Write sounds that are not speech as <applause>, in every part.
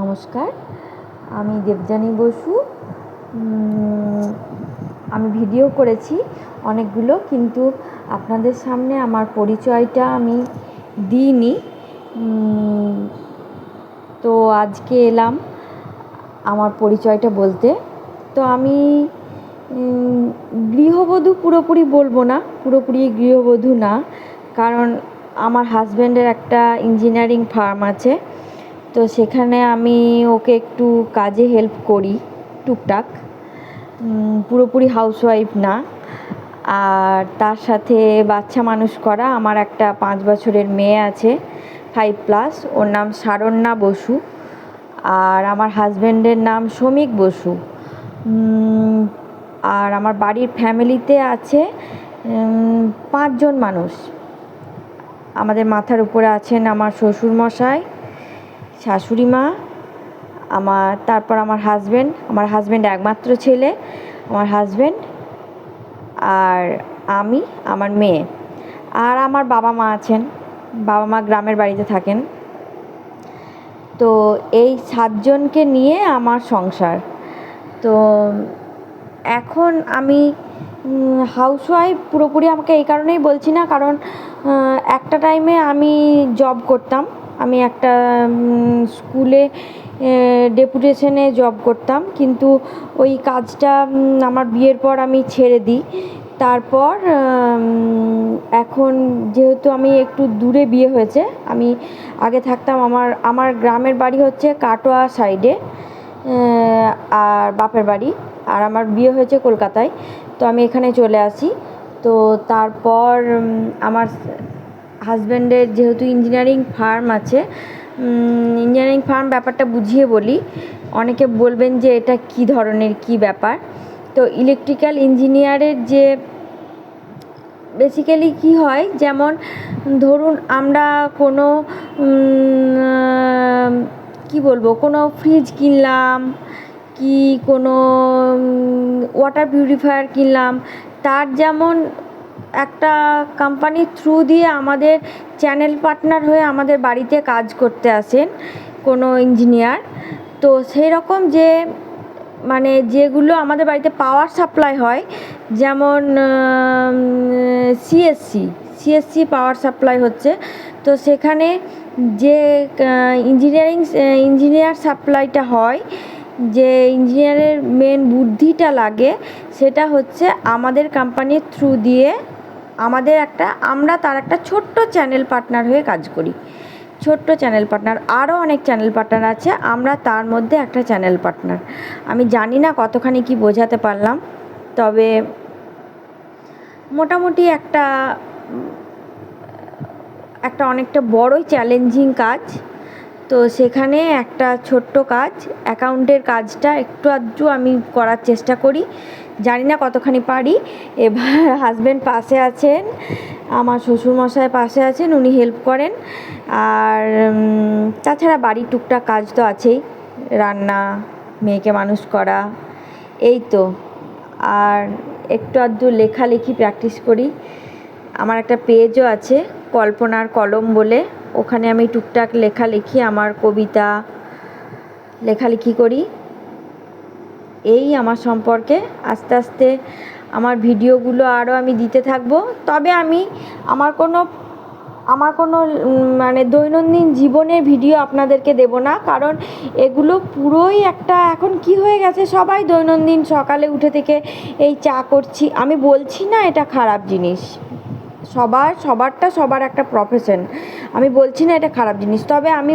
নমস্কার, আমি দেবযানী বসু। আমি ভিডিও করেছি অনেকগুলো, কিন্তু আপনাদের সামনে আমার পরিচয়টা আমি দিইনি। তো আজকে এলাম আমার পরিচয়টা বলতে। তো আমি গৃহবধূ পুরোপুরি বলব না, পুরোপুরি গৃহবধূ না, কারণ আমার হাজব্যান্ডের একটা ইঞ্জিনিয়ারিং ফার্ম আছে। তো সেখানে আমি ওকে একটু কাজে হেল্প করি, টুকটাক। পুরোপুরি হাউসওয়াইফ না। আর তার সাথে বাচ্চা মানুষ করা, আমার একটা পাঁচ বছরের মেয়ে আছে ফাইভ প্লাস ওর নাম সারণ্যা বসু। আর আমার হাজব্যান্ডের নাম শ্রমিক বসু। আর আমার বাড়ির ফ্যামিলিতে আছে পাঁচজন মানুষ। আমাদের মাথার উপরে আছেন আমার শ্বশুরমশাই শাশুড়ি মা, আমার, তারপর আমার হাজব্যান্ড আমার হাজব্যান্ড একমাত্র ছেলে, আমার হাজব্যান্ড আর আমি, আমার মেয়ে আর আমার বাবা মা আছেন, বাবা মা গ্রামের বাড়িতে থাকেন। তো এই সাতজনকে নিয়ে আমার সংসার। তো এখন আমি হাউসওয়াইফ পুরোপুরি আমাকে এই কারণেই বলছি না, কারণ একটা টাইমে আমি জব করতাম। আমি একটা স্কুলে ডেপুটেশনে জব করতাম। কিন্তু ওই কাজটা আমার বিয়ের পর আমি ছেড়ে দিই। তারপর এখন যেহেতু আমি একটু দূরে বিয়ে হয়েছে, আমি আগে থাকতাম আমার আমার গ্রামের বাড়ি হচ্ছে কাটোয়া সাইডে আর বাপের বাড়ি। আর আমার বিয়ে হয়েছে কলকাতায়। তো আমি এখানে চলে আসি। তো তারপর আমার হাজব্যান্ডের যেহেতু ইঞ্জিনিয়ারিং ফার্ম আছে ইঞ্জিনিয়ারিং ফার্ম ব্যাপারটা বুঝিয়ে বলি। অনেকে বলবেন যে এটা কি ধরনের, কি ব্যাপার? তো ইলেকট্রিক্যাল ইঞ্জিনিয়ারের যে বেসিক্যালি কি হয়, যেমন ধরুন আমরা কোনো কি বলব, কোনো ফ্রিজ কিনলাম, কি কোনো ওয়াটার পিউরিফায়ার কিনলাম, তার যেমন একটা কোম্পানির থ্রু দিয়ে আমাদের চ্যানেল পার্টনার হয়ে আমাদের বাড়িতে কাজ করতে আসেন কোনো ইঞ্জিনিয়ার তো সেই রকম যে মানে যেগুলো আমাদের বাড়িতে পাওয়ার সাপ্লাই হয়, যেমন সিএসসি সিএসসি পাওয়ার সাপ্লাই হচ্ছে। তো সেখানে যে ইঞ্জিনিয়ারিং ইঞ্জিনিয়ার সাপ্লাইটা হয় যে ইঞ্জিনিয়ারের মেন বুদ্ধিটা লাগে, সেটা হচ্ছে আমাদের কোম্পানির থ্রু দিয়ে আমাদের একটা, আমরা তার একটা ছোট্ট চ্যানেল পার্টনার হয়ে কাজ করি। ছোট্ট চ্যানেল পার্টনার আরও অনেক চ্যানেল পার্টনার আছে, আমরা তার মধ্যে একটা চ্যানেল পার্টনার আমি জানি না কতখানি কি বোঝাতে পারলাম, তবে মোটামুটি একটা একটা অনেকটা বড়ই চ্যালেঞ্জিং কাজ। তো সেখানে একটা ছোট্ট কাজ, অ্যাকাউন্টের কাজটা একটু আধটু আমি করার চেষ্টা করি। জানি না কতখানি পারি। এবার <laughs> হাজব্যান্ড পাশে আছেন, আমার শ্বশুরমশাই পাশে আছেন, উনি হেল্প করেন। আর তাছাড়া বাড়ির টুকটাক কাজ তো আছেই। রান্না, মেয়েকে মানুষ করা, এই তো। আর একটু আধটু লেখালেখি প্র্যাকটিস করি। আমার একটা পেজও আছে, কল্পনার কলম বলে। ওখানে আমি টুকটাক লেখালেখি, আমার কবিতা লেখালেখি করি। এই আমার সম্পর্কে। আস্তে আস্তে আমার ভিডিওগুলো আরও আমি দিতে থাকব। তবে আমি আমার কোনো আমার কোনো মানে দৈনন্দিন জীবনের ভিডিও আপনাদেরকে দেব না। কারণ এগুলো পুরোই একটা, এখন কি হয়ে গেছে? সবাই দৈনন্দিন সকালে উঠে থেকে এই চা করছি। আমি বলছি না এটা খারাপ জিনিস। সবার, সবারটা সবার একটা প্রফেশন আমি বলছি না এটা খারাপ জিনিস, তবে আমি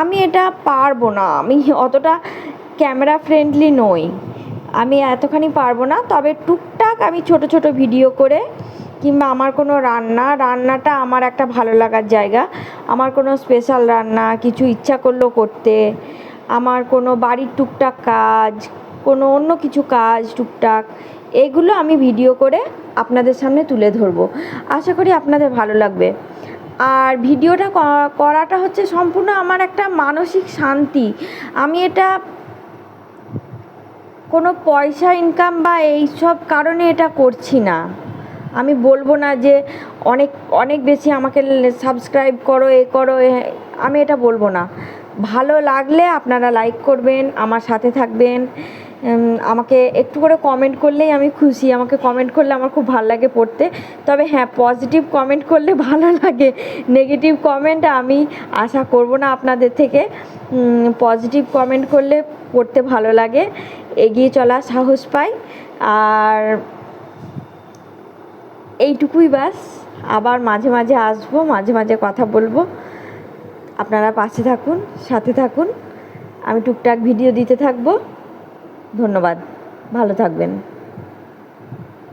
আমি এটা পারব না। আমি অতটা ক্যামেরা ফ্রেন্ডলি নই। আমি এতখানি পারব না, তবে টুকটাক আমি ছোট ছোট ভিডিও করে কিংবা আমার কোনো রান্না, রান্নাটা আমার একটা ভালো লাগার জায়গা। আমার কোনো স্পেশাল রান্না, কিছু ইচ্ছা করল করতে, আমার কোনো বাড়ির টুকটাক কাজ, কোনো অন্য কিছু কাজ টুকটাক, এগুলো আমি ভিডিও করে আপনাদের সামনে তুলে ধরবো। আশা করি আপনাদের ভালো লাগবে। আর ভিডিওটা করাটা হচ্ছে সম্পূর্ণ আমার একটা মানসিক শান্তি। আমি এটা কোনো পয়সা ইনকাম বা এইসব কারণে এটা করছি না। আমি বলব না যে অনেক অনেক বেশি আমাকে সাবস্ক্রাইব করো, এ করো আমি এটা বলব না। ভালো লাগলে আপনারা লাইক করবেন, আমার সাথে থাকবেন। আমাকে একটু করে কমেন্ট করলেই আমি খুশি। আমাকে কমেন্ট করলে আমার খুব ভালো লাগে পড়তে। তবে হ্যাঁ পজিটিভ কমেন্ট করলে ভালো লাগে। নেগেটিভ কমেন্ট আমি আশা করব না আপনাদের থেকে। পজিটিভ কমেন্ট করলে পড়তে ভালো লাগে। এগিয়ে চলার সাহস পাই। আর এইটুকুই ব্যাস। আবার মাঝে মাঝে আসব, মাঝে মাঝে কথা বলব। আপনারা পাশে থাকুন, সাথে থাকুন। আমি টুকটাক ভিডিও দিতে থাকব। ধন্যবাদ। ভালো থাকবেন।